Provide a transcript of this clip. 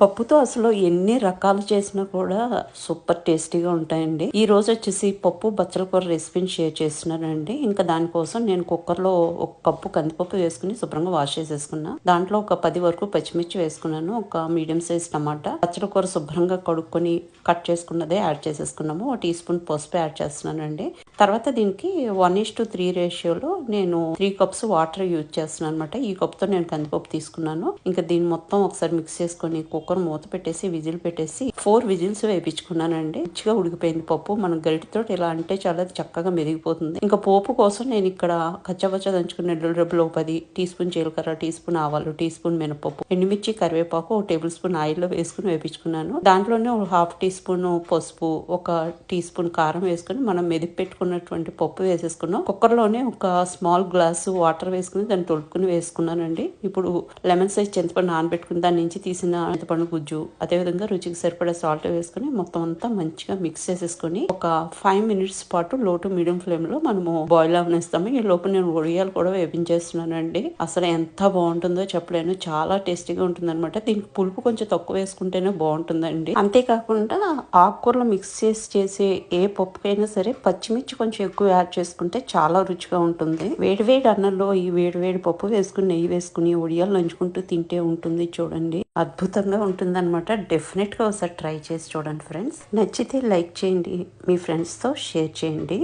పప్పుతో అసలు ఎన్ని రకాలు చేసినా కూడా సూపర్ టేస్టీగా ఉంటాయండి. ఈ రోజు వచ్చేసి పప్పు బచ్చల కూర రెసిపీని షేర్ చేస్తున్నానండి. ఇంకా దానికోసం నేను కుక్కర్లో ఒక కప్పు కందిపప్పు వేసుకుని శుభ్రంగా వాష్ చేసేసుకున్నా. దాంట్లో ఒక పది వరకు పచ్చిమిర్చి వేసుకున్నాను. ఒక మీడియం సైజ్ టమాటా. బచ్చల కూర శుభ్రంగా కడుక్కొని కట్ చేసుకున్నదే యాడ్ చేసేసుకున్నాము. ఒక టీ స్పూన్ పసుపు యాడ్ చేస్తున్నానండి. తర్వాత దీనికి వన్ ఇస్ టు త్రీ రేషియోలో నేను త్రీ కప్స్ వాటర్ యూజ్ చేస్తున్నాను అనమాట ఈ కప్తో నేను కందిపప్పు తీసుకున్నాను. ఇంకా దీన్ని మొత్తం ఒకసారి మిక్స్ చేసుకొని కుక్కర్ మూత పెట్టేసి విజిల్ పెట్టేసి ఫోర్ విజిల్స్ వేయించుకున్నానండి మంచిగా ఉడికిపోయింది పప్పు. మనం గరిటితో ఇలా అంటే చాలా చక్కగా మెదిగిపోతుంది. ఇంకా పోపు కోసం నేను ఇక్కడ కచ్చపచ్చ దంచుకున్న ఎల్లుల్లి రెబ్బలు పది టీ స్పూన్ జీలకర్ర టీ స్పూన్ ఆవాలు టీ స్పూన్ మినపప్పు ఎండుమిర్చి కరివేపాకు ఒక టేబుల్ స్పూన్ ఆయిల్లో వేసుకుని వేపించుకున్నాను. దాంట్లోనే ఒక హాఫ్ టీ స్పూన్ పసుపు ఒక టీ స్పూన్ కారం వేసుకుని మనం మెదిపి పెట్టుకున్నటువంటి పప్పు వేసేసుకున్నాం. కుక్కర్లోనే ఒక స్మాల్ గ్లాస్ వాటర్ వేసుకుని దాన్ని తొలుపుకుని వేసుకున్నానండి. ఇప్పుడు లెమన్ సైజ్ చింతపండు నానబెట్టుకుని దాని నుంచి తీసిన చింతపండు గుజ్జు అదేవిధంగా రుచికి సరిపడే సాల్ట్ వేసుకుని మొత్తం అంతా మంచిగా మిక్స్ చేసేసుకుని ఒక ఫైవ్ మినిట్స్ పాటు లో టు మీడియం ఫ్లేమ్లో మనము బాయిల్ అవనిస్తాము. ఈ లోపు నేను ఒడియాలు కూడా వేపించేస్తున్నానండి. అసలు ఎంత బాగుంటుందో చెప్పలేను. చాలా టేస్టీగా ఉంటుంది అనమాట దీనికి పులుపు కొంచెం తక్కువ వేసుకుంటేనే బాగుంటుందండి. అంతేకాకుండా ఆకుకూరలు మిక్స్ చేసి చేసే ఏ పప్పుకైనా సరే పచ్చిమిర్చి కొంచెం ఎక్కువ యాడ్ చేసుకుంటే చాలా రుచిగా ఉంటుంది. వేడి వేడి అన్నంలో ఈ వేడి వేడి పప్పు వేసుకుని నెయ్యి వేసుకుని ఒడియాలు నంచుకుంటూ తింటే ఉంటుంది చూడండి. అద్భుతంగా ఉంటుందన్నమాట. డెఫినెట్గా ఒకసారి ట్రై చేసి చూడండి ఫ్రెండ్స్ నచ్చితే లైక్ చేయండి మీ ఫ్రెండ్స్తో షేర్ చేయండి.